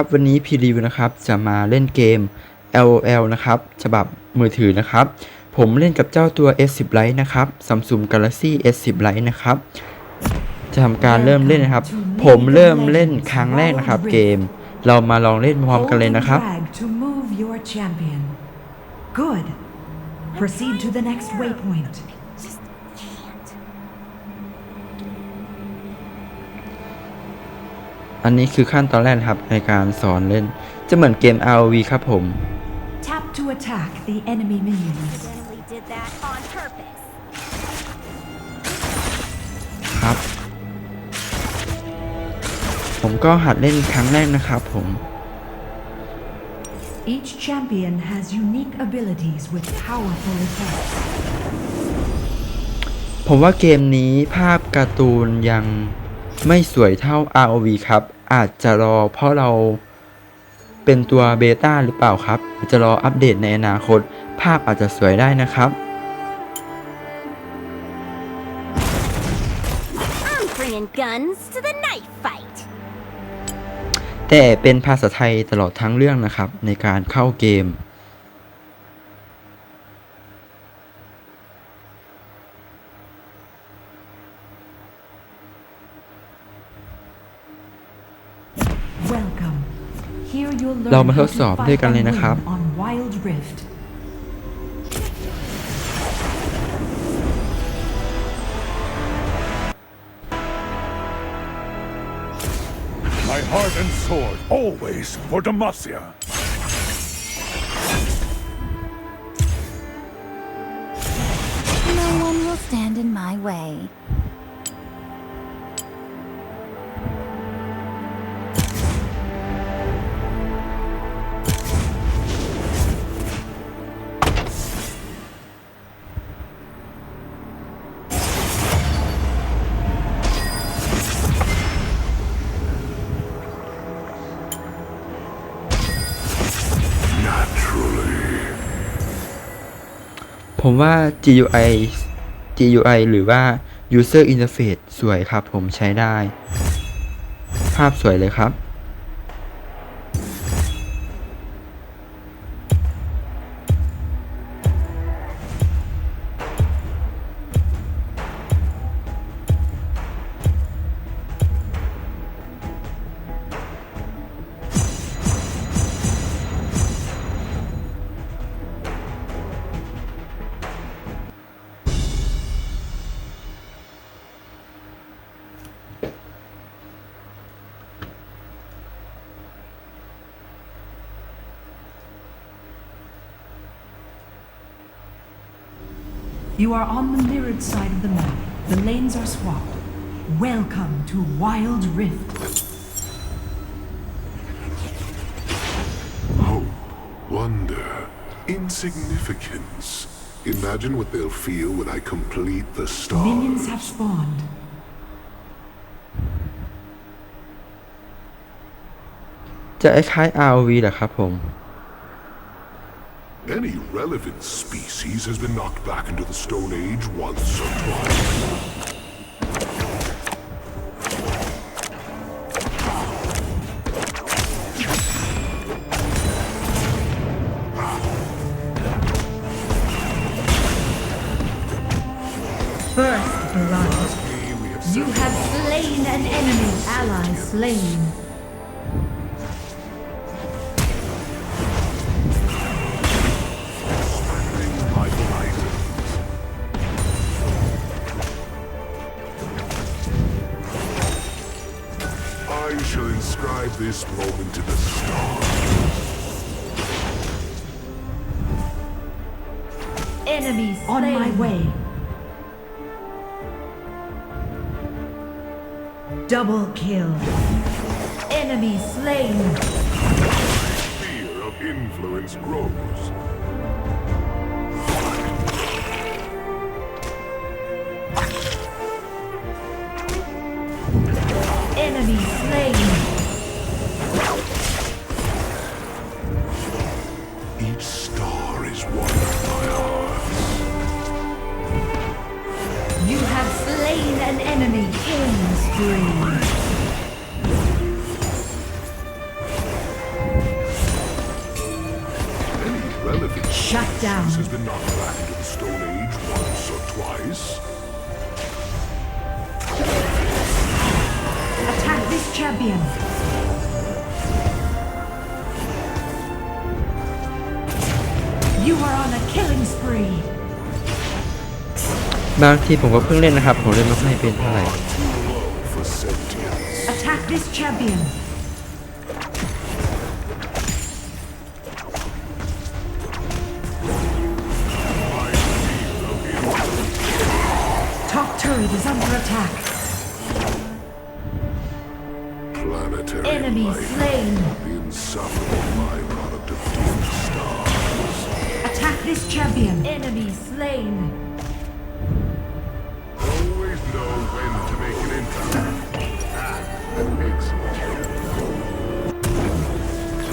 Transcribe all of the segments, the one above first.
ครับวันนี้พีรีวิวนะครับจะมาเล่นเกม LOL นะครับฉบับมือถือนะครับ ผมเล่นกับเจ้าตัว S10 Lite นะครับ Samsung Galaxy S10 Lite นะครับ จะทำการเริ่มเล่นนะครับ ผมเริ่มเล่นครั้งแรกนะครับ เกม เรามาลองเล่นพร้อมกันเลยนะครับ Good. Proceed to the next waypoint. อันนี้คือขั้นตอนแรกนะครับในการสอนเล่น จะเหมือนเกม ROV ครับผม Tap to attack the enemy minions. Accidentally did that on purpose. ครับ ผมก็หัดเล่นครั้งแรกนะครับผม Each champion has unique abilities with powerful effects. ผมว่าเกมนี้ภาพการ์ตูนยัง ไม่สวยเท่า ROV ครับ อาจจะรอเพราะเราเป็นตัวเบต้าหรือเปล่าครับอาจจะรออัปเดตในอนาคต ภาพอาจจะสวยได้นะครับ I'm bringing guns to the knife fight. แต่เป็นภาษาไทยตลอดทั้งเรื่องนะครับในการเข้าเกม เรามาท how ด to สอบ fight ด้วยกันเลย and นะครับ win on Wild Rift. My heart and sword, always for Demacia. No one will stand in my way. ผมว่า GUI GUI หรือว่า User Interface สวยครับผมใช้ได้ ภาพสวยเลยครับ You are on the mirrored side of the map. The lanes are swapped. Welcome to Wild Rift. Wonder. Insignificance. Imagine what they'll feel when I complete the star. Minions have spawned. จะคล้ายๆ ROV เหรอครับผม any relevant species has been knocked back into the Stone Age once or twice. This moment in the stars. Enemies on my way. Double kill. Enemy slain. Fear of influence grows. Enemy slain. Shut down. This has been knocked back into the Stone Age once or twice. Attack this champion. You are on a killing spree. บางทีผมก็เพิ่งเล่นนะครับ ผมเล่นไม่ค่อยเป็นเท่าไหร่ Too low for sentience. Attack this champion. Top turret is under attack. Planetary Enemy life. slain. The insufferable byproduct of dim stars. Attack this champion. Enemy slain. Always know when to make an entry. And makes it.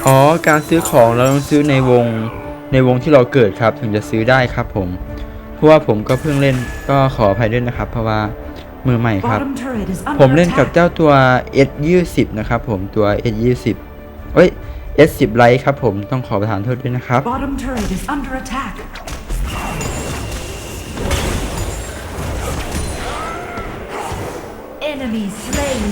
อ๋อ การซื้อของเราต้องซื้อในวงในวงที่เราเกิดครับ ถึงจะซื้อได้ครับผม เพราะว่าผมก็เพิ่งเล่นก็ขออภัยด้วยนะครับ เพราะว่ามือใหม่ครับ Bottom turret is ผม under เล่นกับ attack. เจ้าตัว S 2 0นะครับผมตัว S 2 0เอ้ย S 1 0ไลท์ครับผมต้องขอประทานโทษด้วยนะครับ Bottom turret is under attack. Enemy slain.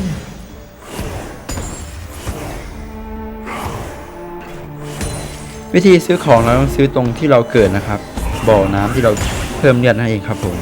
วิธีซื้อของเราต้องซื้อตรงที่เราเกิดนะครับ บ่อน้ำที่เราเพิ่มเลือดนั่นเองครับผม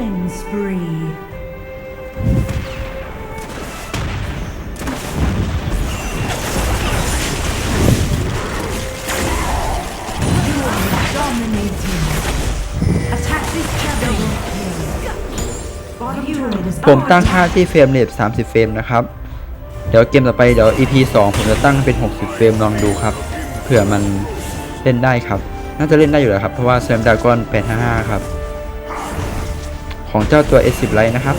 Killing spree. You are dominating. Attack this champion. Bottom turret is ผม under ตั้ง attack. ค่าที่เฟรมเรท30 เฟรมนะครับ เดี๋ยวเกมต่อไปเดี๋ยว EP 2 ผมจะตั้งเป็น 60 เฟรมลองดูครับ เผื่อมันเล่นได้ครับ น่าจะเล่นได้อยู่แล้วครับ เพราะว่า s ซมดากอน855 ครับ ของเจ้าตัว S10 Lite นะครับ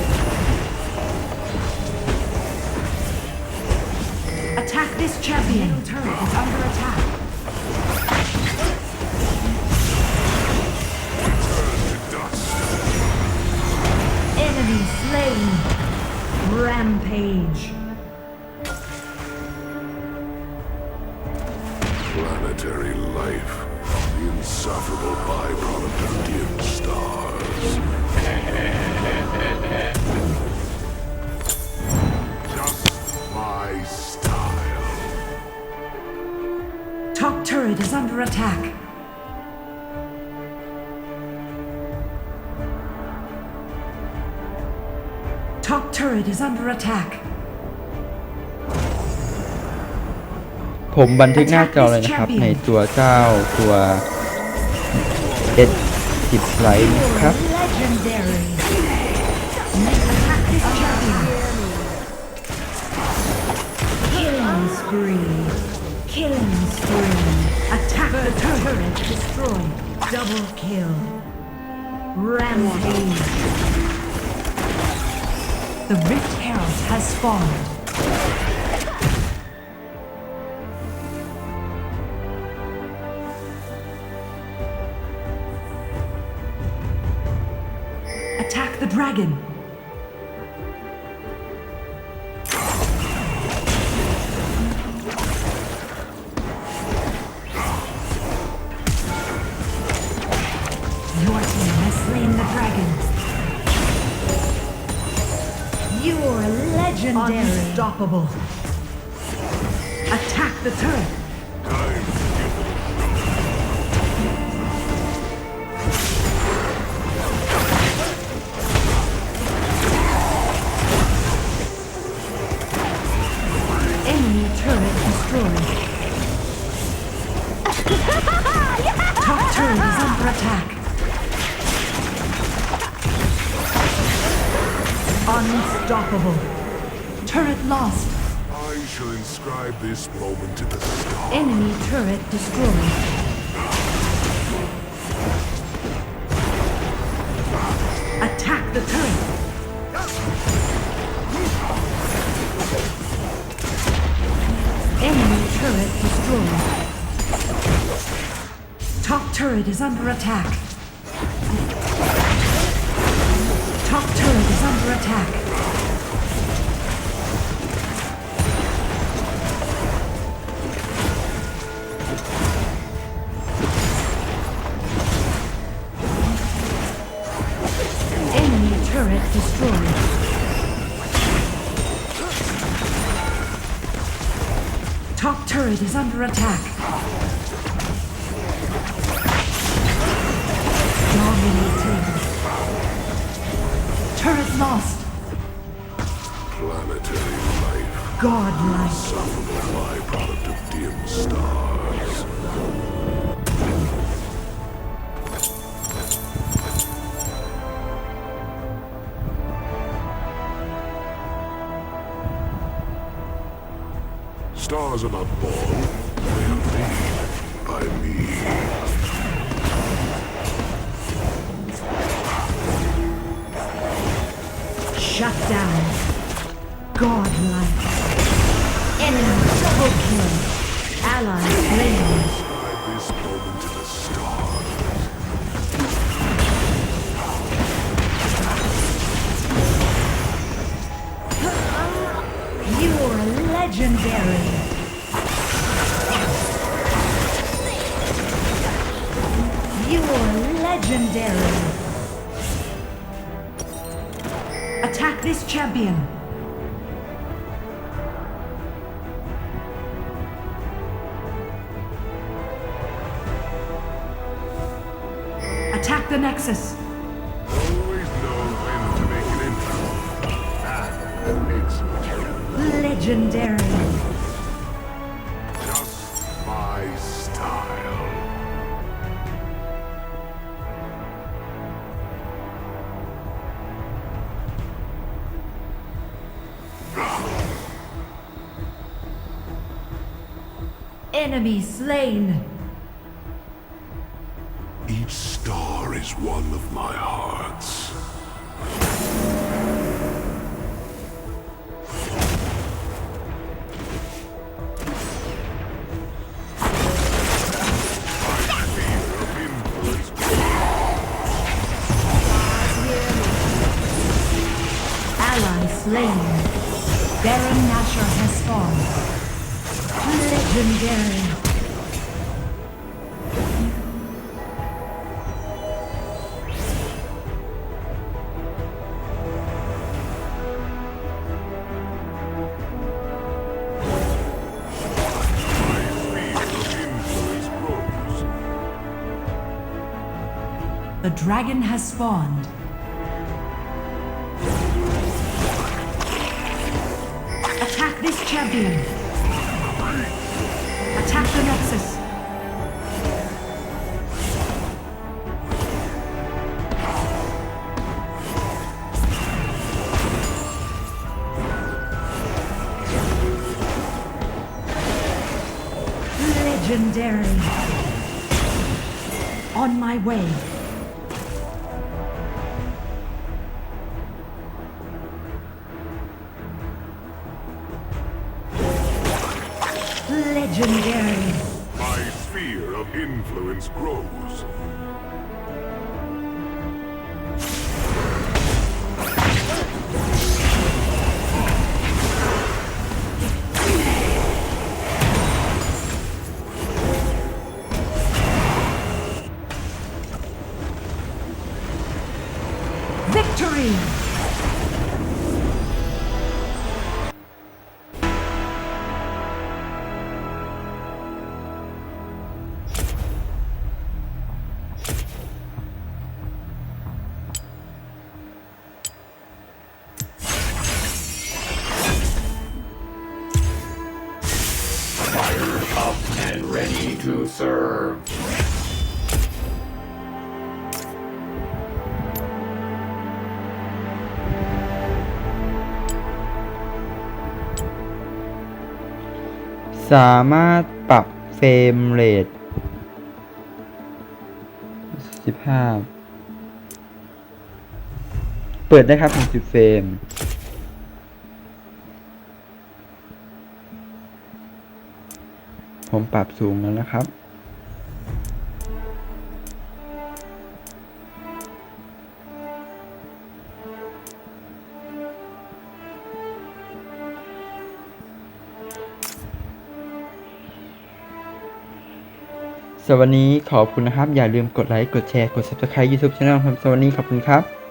Attack this champion. turret is under attack. Enemy slain. Rampage. Planetary life, the insufferable byproduct of dim is under attack. Top turret is under attack. ผมบันทึกหน้าจอเลยนะครับ ในตัวเจ้าตัว S10 Lite นะครับ Legendary. Attack this champion. Killing spree. Killing spree. Turret. Destroyed. Double kill. Rampage. The Rift Herald has spawned. Attack the dragon. Unstoppable. Attack the turret. Enemy turret destroyed. Top turret is under attack. Unstoppable. Turret lost. I shall inscribe this moment to the stars. Enemy turret destroyed. Attack the turret. Enemy turret destroyed. Top turret is under attack. Top turret is under attack. Turret destroyed. Top turret is under attack. Dominating. Turret lost. Planetary life, Godlike. suffable byproduct of dim stars. Stars are not born, they are made by me. Shut down. Godlike. Enemy double kill. Ally slain. Stars. You're legendary. Legendary. Attack this champion. Attack the Nexus. Always Enemy slain. The dragon has spawned. Attack this champion. Attack the Nexus. Legendary. On my way. served. สามารถปรับเฟรมเรท15เปิดได้ครับสิเฟรมผมปรับสูงแล้วนะครับ สวัสดีขอบคุณนะครับ อย่าลืมกดไลค์ กดแชร์ กด subscribe YouTube Channel ครับสวัสดีขอบคุณครับ